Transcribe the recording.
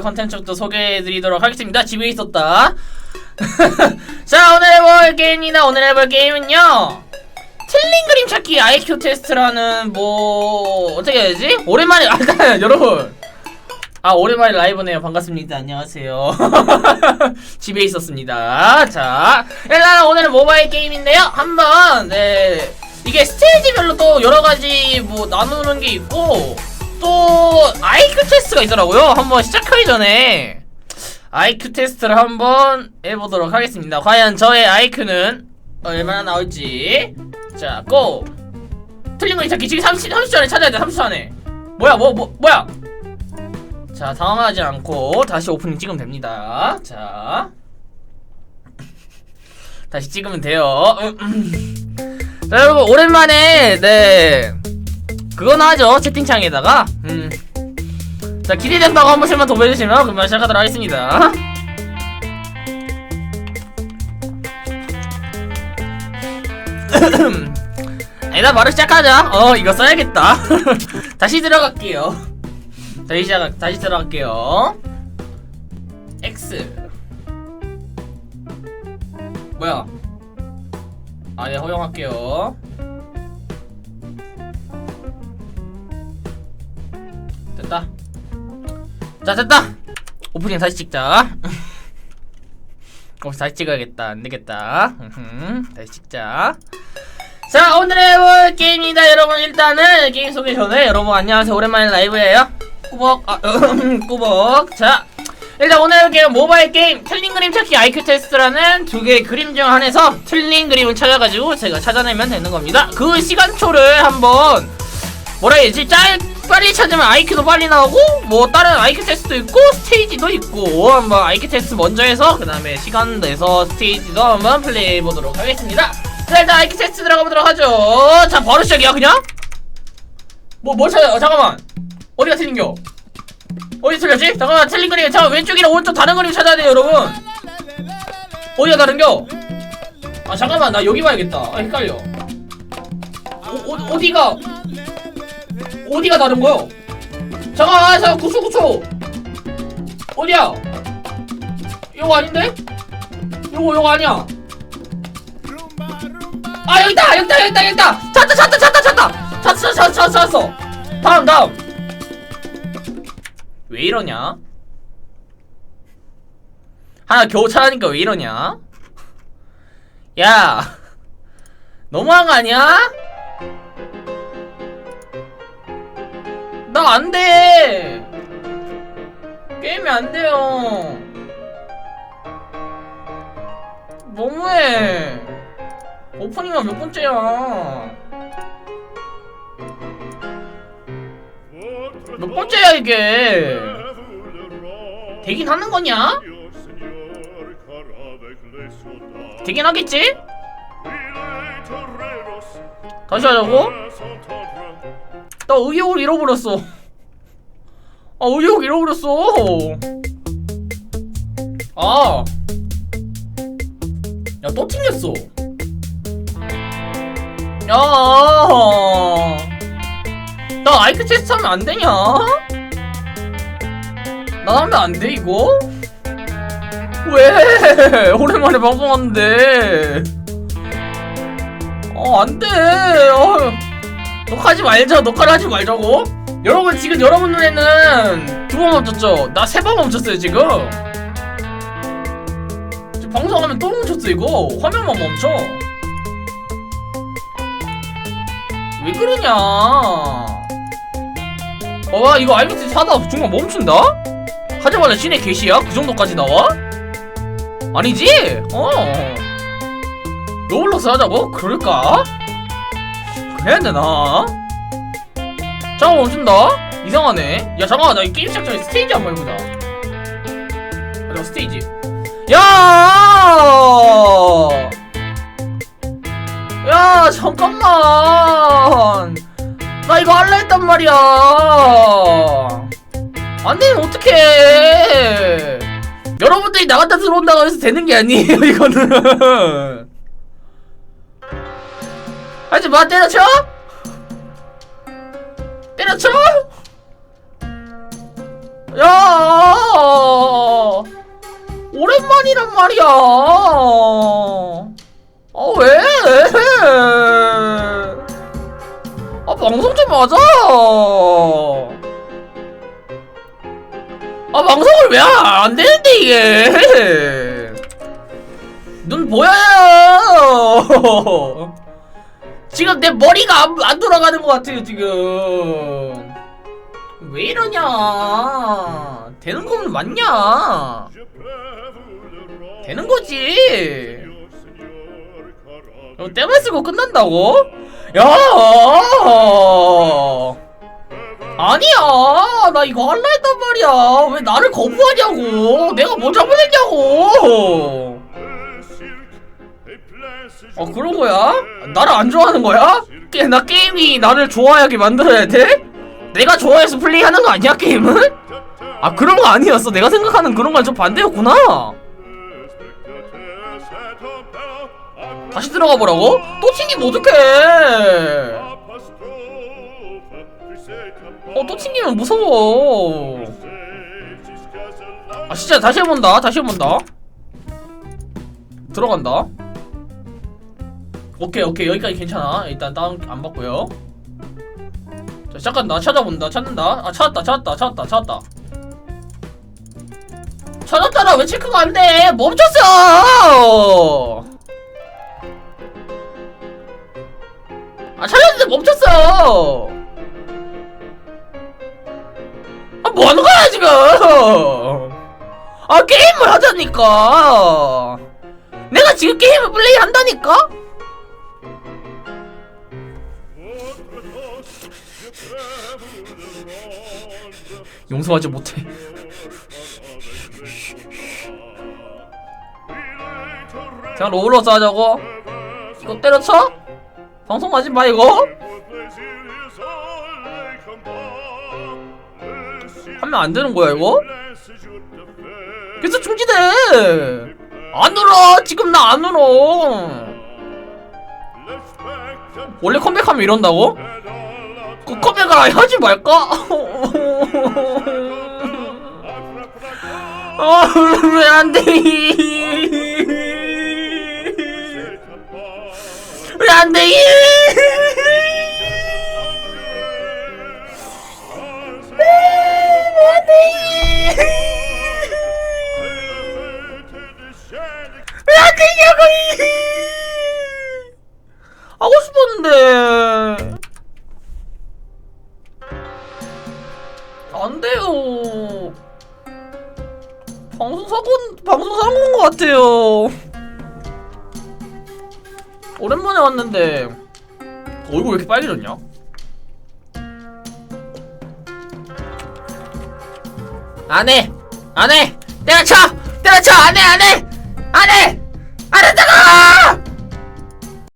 컨텐츠부터 소개해드리도록 하겠습니다. 집에 있었다. 자, 오늘 해볼 게임이나 오늘 해볼 게임은요. 틀린 그림 찾기 IQ 테스트라는 뭐 어떻게 해야지? 오랜만에 아, 여러분 아 오랜만에 라이브네요 반갑습니다 안녕하세요 집에 있었습니다 자 일단 오늘은 모바일 게임인데요 한번 네 이게 스테이지별로 또 여러가지 뭐 나누는 게 있고 또 IQ 테스트가 있더라고요 한번 시작하기 전에 IQ 테스트를 한번 해보도록 하겠습니다 과연 저의 IQ는 얼마나 나올지 자, 고! 틀린 거 찾기 지금 30, 30초 안에 찾아야 돼, 30초 안에. 뭐야, 뭐, 뭐, 뭐야! 자, 당황하지 않고 다시 오프닝 찍으면 됩니다. 자. 다시 찍으면 돼요. 자, 여러분, 오랜만에, 네. 그건 하죠, 채팅창에다가. 음. 자, 기대된다고 한 번씩만 도배해주시면 금방 시작하도록 하겠습니다. 일단 바로 시작하자. 어, 이거 써야겠다. 다시 들어갈게요. 다시 시작, 다시 들어갈게요. X. 뭐야? 아, 네, 허용할게요. 자, 됐다! 오프닝 다시 찍자. 어, 다시 찍어야겠다. 안 되겠다. 음흠, 다시 찍자. 자 오늘 해볼 게임입니다 여러분 일단은 게임 소개 전에 여러분 안녕하세요 오랜만에 라이브예요 꾸벅 아 꾸벅 자 일단 오늘 해볼 게임 모바일 게임 틀린 그림 찾기 IQ 테스트라는 두 개의 그림 중 하나에서 틀린 그림을 찾아가지고 제가 찾아내면 되는 겁니다 그 시간초를 한번 뭐라 해야지 짤 빨리 찾으면 IQ도 빨리 나오고 뭐 다른 IQ 테스트도 있고 스테이지도 있고 한번 IQ 테스트 먼저 해서 그 다음에 시간 내서 스테이지도 한번 플레이해 보도록 하겠습니다. 자 일단 IQ 테스트 들어가 보도록 하죠. 자 바로 시작이야 그냥? 뭐 뭘 찾아 어, 잠깐만. 어디가 틀린겨? 어디 틀렸지? 잠깐만 틀린 그림 잠깐 왼쪽이랑 오른쪽 다른 그림 찾아야 돼요 여러분. 어디가 다른겨? 아 잠깐만 나 여기 봐야겠다. 아 헷갈려. 어, 어, 어디가 어디가 다른 거요? 잠깐, 아, 잠깐, 구초, 구초. 어디야? 이거 아닌데? 이거, 이거 아니야. 아, 여기 있다, 여기 있다, 여기 있다, 여기 있다. 찾다, 찾다, 찾다, 찾다. 찾았어, 찾았어, 찾았어. 다음, 다음. 왜 이러냐? 하나 겨우 찾으니까 왜 이러냐? 야, 너무한 거 아니야? 나안 돼! 게임이 안 돼요. 너무해. 오프닝은 몇 번째야? 몇 번째야, 이게? 되긴 하는 거냐? 되긴 하겠지? 다시 하자고? 나 의욕을 잃어버렸어. 아, 의욕 잃어버렸어. 아. 야, 또 튕겼어. 야. 나 아이크 테스트 하면 안 되냐? 나 하면 안 돼, 이거? 왜? 오랜만에 방송하는데. 어, 안 돼. 어. 녹화하지 말자 녹화를 하지 말자고 여러분 지금 여러분 눈에는 두 번 멈췄죠 나 세 번 멈췄어요 지금 방송하면 또 멈췄어 이거 화면만 멈춰 왜 그러냐 봐봐 이거 알비트 사다 중간 멈춘다? 하자마자 신의 개시야? 그 정도까지 나와? 아니지? 어 로블록스 하자고? 그럴까? 해야 되나? 잠깐 멈춘다? 이상하네. 야, 잠깐만, 나 이 게임 시작 전에 스테이지 한 번 해보자. 아, 저 스테이지. 야! 야, 잠깐만! 나 이거 할라 했단 말이야! 안 되면 어떡해! 여러분들이 나갔다 들어온다고 해서 되는 게 아니에요, 이거는! 하지 마 때려쳐? 때려쳐? 야! 오랜만이란 말이야! 아 왜? 아 방송 좀 하자! 아 방송을 왜 안 되는데 이게? 눈 보여요 지금 내 머리가 안, 안 돌아가는 것 같아요 지금. 왜 이러냐? 되는 거면 맞냐? 되는 거지. 어, 떼만 쓰고 끝난다고? 야! 아니야! 나 이거 할라 했단 말이야. 왜 나를 거부하냐고? 내가 뭐 잘못했냐고 어 그런 거야? 나를 안 좋아하는 거야? 게- 나 게임이 나를 좋아하게 만들어야 돼? 내가 좋아해서 플레이하는 거 아니야 게임은? 아 그런 거 아니었어 내가 생각하는 그런 건 좀 반대였구나 다시 들어가 보라고? 또 튕기면 어떡해 어또 튕기면 무서워 아 진짜 다시 해본다 다시 해본다 들어간다 오케이 오케이. 여기까지 괜찮아. 일단 다운 안 받고요. 자 잠깐 나 찾아본다. 찾는다. 아 찾았다 찾았다 찾았다 찾았다. 찾았잖아 왜 체크가 안돼? 멈췄어! 아 찾았는데 멈췄어! 아 뭐하는 거야 지금? 아 게임을 하자니까. 내가 지금 게임을 플레이 한다니까 용서하지 못해 그냥 로블록스 하자고 이거 때려쳐? 방송하지 마 이거 하면 안 되는 거야 이거? 계속 중지돼 안 울어 지금 나 안 울어 원래 컴백하면 이런다고? 그 컴백을 하지 말까? 아, 왜안 돼? 왜안 돼? 왜 안 되냐고! 하고 싶었는데. 사고, 방송 사고 온것 같아요. 오랜만에 왔는데, 얼굴 왜 이렇게 빨개졌냐? 안 해! 안 해! 때려쳐! 때려쳐! 안 해! 안 해! 안 해! 안 한다고!